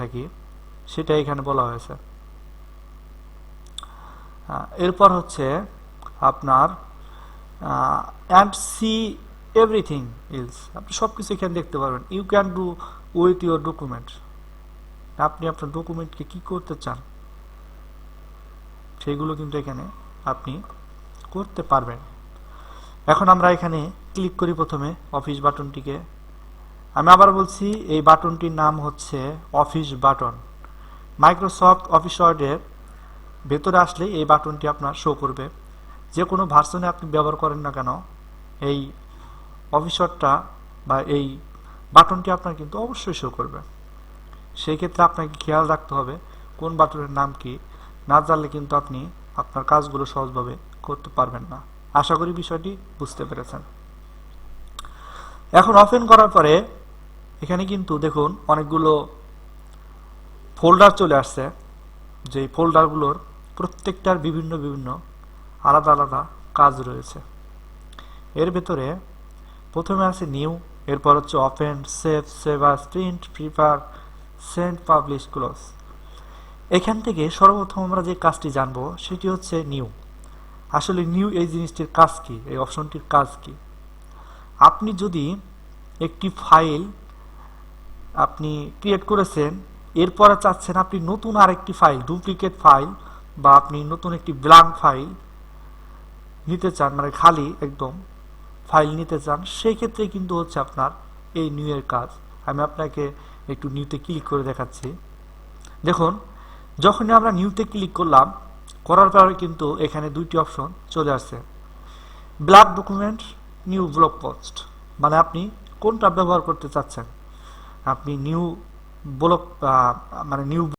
থাকি, সেটা এখানে বলা হয়েছে। এরপর হচ্ছে আপনার অ্যান্ড সি এভরিথিং ইলস আপনি সব কিছু এখানে দেখতে পারবেন। You can do with your document আপনি আপনার ডকুমেন্টকে কি করতে চান, সেগুলো কিন্তু এখানে আপনি করতে পারবেন। এখন আমরা এখানে ক্লিক করি প্রথমে অফিস বাটনটিকে আমি আবার বলছি, এই বাটনটির নাম হচ্ছে অফিস বাটন। মাইক্রোসফট অফিস ওয়ার্ডের ভেতরে আসলে এই বাটনটি আপনার শো করবে। যে কোনো ভার্সনে আপনি ব্যবহার করেন না কেন, এই অফিস ওয়ার্ডটা বা এই বাটনটি আপনার কিন্তু অবশ্যই শো করবে। সেই ক্ষেত্রে আপনাকে খেয়াল রাখতে হবে কোন বাটনের নাম কি। না জানলে কিন্তু আপনি আপনার কাজগুলো সহজভাবে করতে পারবেন না। আশা করি বিষয়টি বুঝতে পেরেছেন। এখন ওপেন করার পরে এখানে কিন্তু দেখুন অনেকগুলো ফোল্ডার চলে আসছে। যে ফোল্ডারগুলোর প্রত্যেকটার বিভিন্ন বিভিন্ন আলাদা আলাদা কাজ রয়েছে। এর ভেতরে প্রথমে আছে নিউ, এরপর হচ্ছে open save save as print prepare send, publish, close. এখান থেকে সর্বপ্রথম আমরা যে কাজটি জানব সেটি হচ্ছে নিউ। আসলে নিউ এই জিনিসটির কাজ কি? এই অপশনটির কাজ কি? আপনি যদি একটি ফাইল আপনি ক্রিয়েট করেছেন, এরপরে চাচ্ছেন আপনি নতুন আরেকটি ফাইল ডুপ্লিকেট ফাইল বা আপনি নতুন একটি ব্ল্যাঙ্ক ফাইল নিতে চান মানে খালি একদম ফাইল নিতে চান সেই ক্ষেত্রে কিন্তু হচ্ছে আপনার এই নিউ এর কাজ। আমি আপনাকে একটু নিউতে ক্লিক করে দেখাচ্ছি। দেখুন, যখনই আমরা নিউতে ক্লিক করলাম, করার পরে কিন্তু এখানে দুইটি অপশন চলে আসছে। Blank document new blog post মানে আপনি কোনটা ব্যবহার করতে চাচ্ছেন? আপনি নিউ ব্লক মানে নিউ